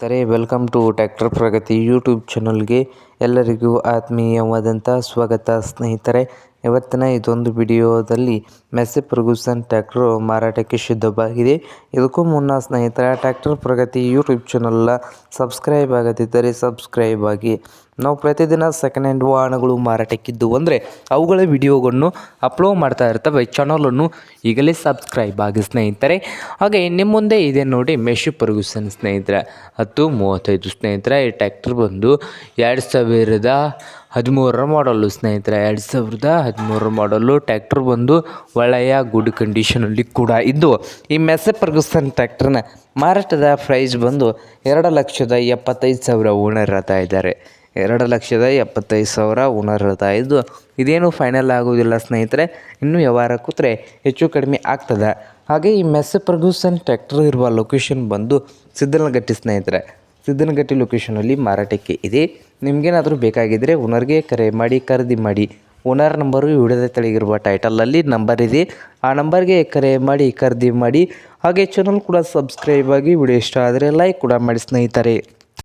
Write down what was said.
ಸ್ನೇಹಿತರೆ, welcome to tractor Pragati YouTube ಚಾನಲ್ಗೆ ಎಲ್ಲರಿಗೂ ಆತ್ಮೀಯವಾದಂಥ ಸ್ವಾಗತ. ಸ್ನೇಹಿತರೆ, ಇವತ್ತಿನ ಇದೊಂದು ವಿಡಿಯೋದಲ್ಲಿ ಮೆಸ್ಸಿ ಪ್ರಗೂಸನ್ ಟ್ಯಾಕ್ಟ್ರು ಮಾರಾಟಕ್ಕೆ ಸಿದ್ಧವಾಗಿದೆ. ಇದಕ್ಕೂ ಮುನ್ನ ಸ್ನೇಹಿತರ ಟ್ಯಾಕ್ಟರ್ ಪ್ರಗತಿ ಯೂಟ್ಯೂಬ್ ಚಾನಲ್ನ ಸಬ್ಸ್ಕ್ರೈಬ್ ಆಗದಿದ್ದರೆ ಸಬ್ಸ್ಕ್ರೈಬ್ ಆಗಿ ನಾವು ಪ್ರತಿದಿನ ಸೆಕೆಂಡ್ ಹ್ಯಾಂಡ್ ವಾಹನಗಳು ಮಾರಾಟಕ್ಕಿದ್ದು ಅಂದರೆ ಅವುಗಳ ವಿಡಿಯೋಗಳನ್ನು ಅಪ್ಲೋಡ್ ಮಾಡ್ತಾ ಇರ್ತವೆ. ಚಾನಲನ್ನು ಈಗಲೇ ಸಬ್ಸ್ಕ್ರೈಬ್ ಆಗಿ ಸ್ನೇಹಿತರೆ. ಹಾಗೆ ನಿಮ್ಮ ಮುಂದೆ ಇದೆ ನೋಡಿ ಮೆಶು ಪರ್ಗುಸನ್ ಸ್ನೇಹಿತರೆ. ಹತ್ತು ಮೂವತ್ತೈದು ಸ್ನೇಹಿತರೆ ಈ ಟ್ಯಾಕ್ಟ್ರ್ ಬಂದು ಎರಡು ಸಾವಿರದ ಹದಿಮೂರರ ಮಾಡಲು ಸ್ನೇಹಿತರೆ. ಎರಡು ಸಾವಿರದ ಹದಿಮೂರರ ಮಾಡಲು ಟ್ಯಾಕ್ಟ್ರ್ ಬಂದು ಒಳ್ಳೆಯ ಗುಡ್ ಕಂಡೀಷನಲ್ಲಿ ಕೂಡ ಇದ್ದು, ಈ ಮೆಸ್ಸೆ ಪರ್ಗುಸನ್ ಟ್ಯಾಕ್ಟ್ರನ್ನ ಮಾರಾಟದ ಪ್ರೈಸ್ ಬಂದು ಎರಡು ಲಕ್ಷದ ಎಪ್ಪತ್ತೈದು ಸಾವಿರ ಓನರ್ ಆತ ಇದ್ದಾರೆ. ಎರಡು ಲಕ್ಷದ ಎಪ್ಪತ್ತೈದು ಸಾವಿರ ಇದ್ದು ಇದೇನು ಫೈನಲ್ ಆಗೋದಿಲ್ಲ ಸ್ನೇಹಿತರೆ. ಇನ್ನೂ ವ್ಯವಹಾರ ಕೂತ್ರೆ ಹೆಚ್ಚು ಕಡಿಮೆ ಆಗ್ತದೆ. ಹಾಗೆ ಈ ಮೆಸ್ಸೆ ಪ್ರಗೂಸನ್ ಟ್ರ್ಯಾಕ್ಟರ್ ಇರುವ ಲೊಕೇಶನ್ ಬಂದು ಸಿದ್ದನಗಟ್ಟಿ ಸ್ನೇಹಿತರೆ. ಸಿದ್ದನಗಟ್ಟಿ ಲೊಕೇಶನಲ್ಲಿ ಮಾರಾಟಕ್ಕೆ ಇದೆ. ನಿಮಗೇನಾದರೂ ಬೇಕಾಗಿದ್ದರೆ ಓನರ್ಗೆ ಕರೆ ಮಾಡಿ, ಖರೀದಿ ಮಾಡಿ. ಓನರ್ ನಂಬರು ವಿಡಿಯೋದ ತಳಗಿರುವ ಟೈಟಲಲ್ಲಿ ನಂಬರ್ ಇದೆ. ಆ ನಂಬರ್ಗೆ ಕರೆ ಮಾಡಿ, ಖರೀದಿ ಮಾಡಿ. ಹಾಗೆ ಚಾನಲ್ ಕೂಡ ಸಬ್ಸ್ಕ್ರೈಬ್ ಆಗಿ ವಿಡಿಯೋ ಇಷ್ಟ ಆದರೆ ಲೈಕ್ ಕೂಡ ಮಾಡಿ ಸ್ನೇಹಿತರೆ.